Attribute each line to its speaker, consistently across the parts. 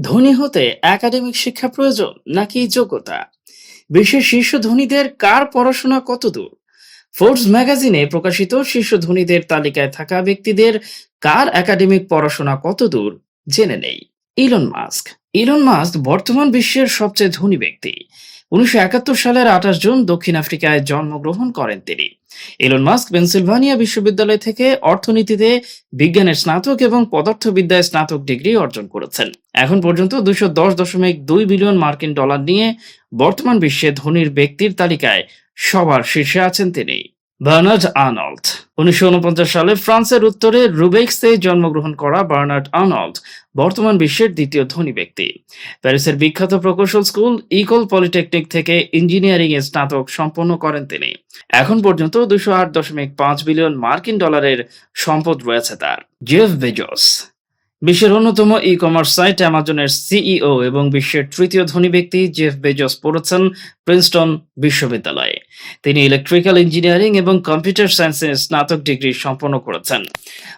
Speaker 1: ধনী হতে একাডেমিক শিক্ষা প্রয়োজন নাকি যোগ্যতা? বিশ্বের শীর্ষ ধনীদের কার পড়াশোনা কতদূর ফোর্বস ম্যাগাজিনে প্রকাশিত শীর্ষ ধনীদের তালিকায় থাকা ব্যক্তিদের কার একাডেমিক পড়াশোনা কতদূর জেনে নেই। Elon Musk. ইলন মাস্ক বর্তমান বিশ্বের সবচেয়ে ধনী ব্যক্তি। উনিশশো একাত্তর সালের আঠাশ জুন দক্ষিণ আফ্রিকায় জন্মগ্রহণ করেন তিনি। এলন মাস্ক পেনসিলভানিয়া বিশ্ববিদ্যালয় থেকে অর্থনীতিতে বিজ্ঞানের স্নাতক এবং পদার্থবিদ্যায় স্নাতক ডিগ্রি অর্জন করেছেন। এখন পর্যন্ত দুশো দশ দশমিক দুই বিলিয়ন মার্কিন ডলার নিয়ে বর্তমান বিশ্বে ধনীর ব্যক্তির তালিকায় সবার শীর্ষে আছেন তিনি। Bernard Arnault. উনিশশো উনপঞ্চাশ সালে ফ্রান্সের উত্তরে রুবেক্সে জন্মগ্রহণ করা বার্নার্ড আর্নল্ড, বর্তমান বিশ্বের দ্বিতীয় ধনী ব্যক্তি। প্যারিসের বিখ্যাত প্রকৌশল স্কুল ইকল পলিটেকনিক থেকে ইঞ্জিনিয়ারিং এ স্নাতক সম্পন্ন করেন তিনি। এখন পর্যন্ত দুশো আট দশমিক পাঁচ বিলিয়ন মার্কিন ডলারের সম্পদ রয়েছে তার। জেফ বেজস, বিশ্বের অন্যতম ই কমার্স সাইট অ্যামাজনের সিইও এবং বিশ্বের তৃতীয় ধনী ব্যক্তি জেফ বেজস পড়েছেন প্রিন্সটন বিশ্ববিদ্যালয়ে। তিনি ইলেকট্রিক্যাল ইঞ্জিনিয়ারিং এবং কম্পিউটার সায়েন্সে স্নাতক ডিগ্রি সম্পন্ন করেছেন।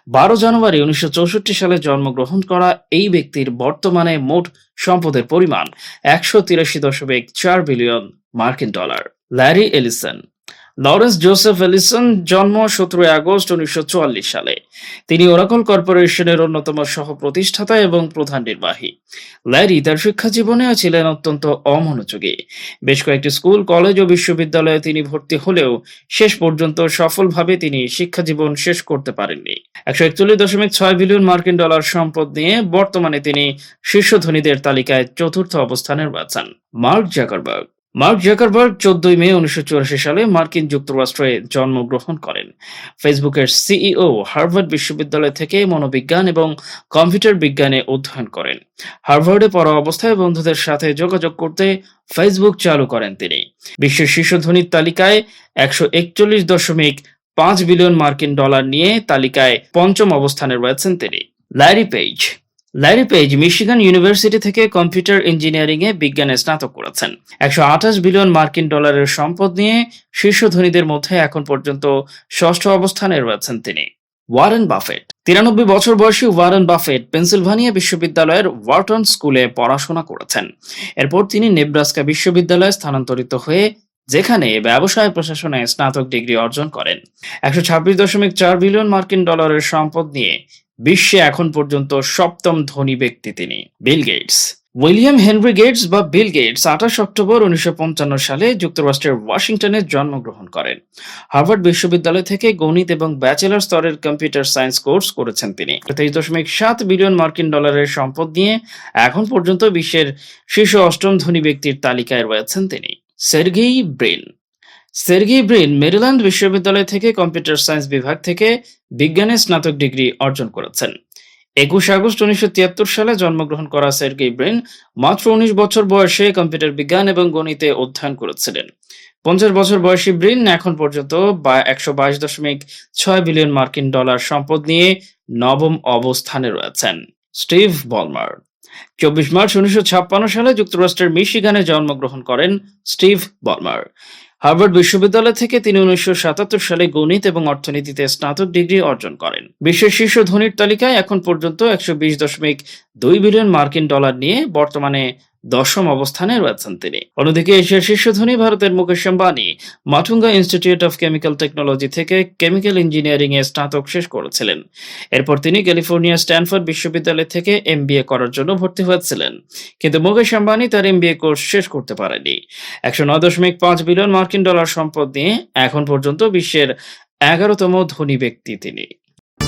Speaker 1: বারো জানুয়ারি উনিশশো চৌষট্টি সালে জন্মগ্রহণ করা এই ব্যক্তির বর্তমানে মোট সম্পদের পরিমাণ একশো তিরাশি দশমিক চার বিলিয়ন মার্কিন dollar. Larry Ellison Lawrence Joseph Ellison জন্ম সতেরোই আগস্ট উনিশশো চুয়াল্লিশ সালে। তিনি ওরাকল কর্পোরেশনের অন্যতম সহ প্রতিষ্ঠাতা এবং প্রধান নির্বাহী। ল্যারি তার শিক্ষা জীবনেও ছিলেন অত্যন্ত অমনোযোগী। বেশ কয়েকটি স্কুল, কলেজ ও বিশ্ববিদ্যালয়ে তিনি ভর্তি হলেও শেষ পর্যন্ত সফলভাবে তিনি শিক্ষা জীবন শেষ করতে পারেননি। একশো একচল্লিশ দশমিক ছয় বিলিয়ন মার্কিন ডলার সম্পদ নিয়ে বর্তমানে তিনি শীর্ষ ধনীদের তালিকায় চতুর্থ অবস্থানে রয়েছেন। Mark Zuckerberg. মার্ক জাকারবার্গ চোদ্দই মে উনিশশো চুরাশি সালে মার্কিন যুক্তরাষ্ট্রে জন্মগ্রহণ করেন। ফেসবুকের সিইও হার্ভার্ড বিশ্ববিদ্যালয় থেকে মনোবিজ্ঞান এবং কম্পিউটার বিজ্ঞানে অধ্যয়ন করেন। হার্ভার্ডে পড়া অবস্থায় বন্ধুদের সাথে যোগাযোগ করতে ফেসবুক চালু করেন তিনি। বিশ্বের শীর্ষ ধনীর তালিকায় একশো একচল্লিশ দশমিক পাঁচ বিলিয়ন মার্কিন ডলার নিয়ে তালিকায় পঞ্চম অবস্থানে রয়েছেন তিনি। Larry Page Larry Page Michigan University থেকে কম্পিউটার ইঞ্জিনিয়ারিং এ বিজ্ঞানে স্নাতক করেছেন। একশো আঠাশ বিলিয়ন মার্কিন ডলারের সম্পদ নিয়ে শীর্ষ ধনীদের মধ্যে এখন পর্যন্ত ষষ্ঠ অবস্থানে রয়েছেন তিনি। ওয়ারেন বাফেট তিরানব্বই বছর বয়সী ওয়ারেন বাফেট পেনসিলভানিয়া বিশ্ববিদ্যালয়ের ওয়ার্টন স্কুলে পড়াশোনা করেছেন। এরপর তিনি নেব্রাস্কা বিশ্ববিদ্যালয়ে স্থানান্তরিত হয়ে যেখানে ব্যবসায় প্রশাসনে স্নাতক ডিগ্রি অর্জন করেন। একশো ছাব্বিশ দশমিক চার বিলিয়ন মার্কিন ডলারের সম্পদ নিয়ে বিশ্বে এখন পর্যন্ত সপ্তম ধনী ব্যক্তি তিনি, Bill Gates. William Henry Gates বা বিল গেটস আঠাশ অক্টোবর উনিশশো পঞ্চান্ন সালে যুক্তরাষ্ট্রের ওয়াশিংটনে জন্মগ্রহণ করেন। হার্ভার্ড বিশ্ববিদ্যালয় থেকে গণিত এবং ব্যাচেলর স্তরের কম্পিউটার সায়েন্স কোর্স করেছেন তিনি। তেইশ দশমিক সাত বিলিয়ন মার্কিন ডলারের সম্পদ নিয়ে এখন পর্যন্ত বিশ্বের শীর্ষ অষ্টম ধনী ব্যক্তির তালিকায় রয়েছেন তিনি। Sergey Brin Sergey Brin Maryland বিশ্ববিদ্যালয় থেকে কম্পিউটার সায়েন্স বিভাগ থেকে বিজ্ঞানে স্নাতক ডিগ্রি অর্জন করেছেন। একুশ আগস্ট উনিশশো তিয়াত্তর সালে জন্মগ্রহণ করা সের্গেই ব্রিন মাত্র উনিশ বছর বয়সে কম্পিউটার বিজ্ঞান এবং গণিতে অধ্যয়ন করেছিলেন। পঞ্চাশ বছর বয়সী ব্রিন এখন পর্যন্ত বা একশো বাইশ দশমিক ছয় বিলিয়ন মার্কিন ডলার সম্পদ নিয়ে নবম অবস্থানে রয়েছেন। Steve Ballmer. চব্বিশ মার্চ উনিশশো ছাপ্পান্ন সালে যুক্তরাষ্ট্রের মিশিগানে জন্মগ্রহণ করেন স্টিভ বলমার। হার্ভার্ড বিশ্ববিদ্যালয় থেকে তিনি উনিশশো সাতাত্তর সালে গণিত এবং অর্থনীতিতে স্নাতক ডিগ্রি অর্জন করেন। বিশ্বের শীর্ষ ধনীর তালিকায় এখন পর্যন্ত একশো বিশ দশমিক দুই বিলিয়ন মার্কিন ডলার নিয়ে বর্তমানে দশম অবস্থানে রয়েছেন তিনি। অন্যদিকে এশিয়ার শীর্ষ ধনী ভারতের Mukesh Ambani Matunga Institute of Chemical Technology থেকে কেমিক্যাল ইঞ্জিনিয়ারিং এ স্নাতক শেষ করেছিলেন। এরপর তিনি ক্যালিফোর্নিয়া স্ট্যানফোর্ড বিশ্ববিদ্যালয় থেকে এমবিএ করার জন্য ভর্তি হয়েছিলেন। কিন্তু মুকেশ আম্বানি তার এমবিএ কোর্স শেষ করতে পারেনি একশো নয় দশমিক পাঁচ বিলিয়ন মার্কিন ডলার সম্পদ নিয়ে এখন পর্যন্ত বিশ্বের এগারোতম ধনী ব্যক্তি তিনি।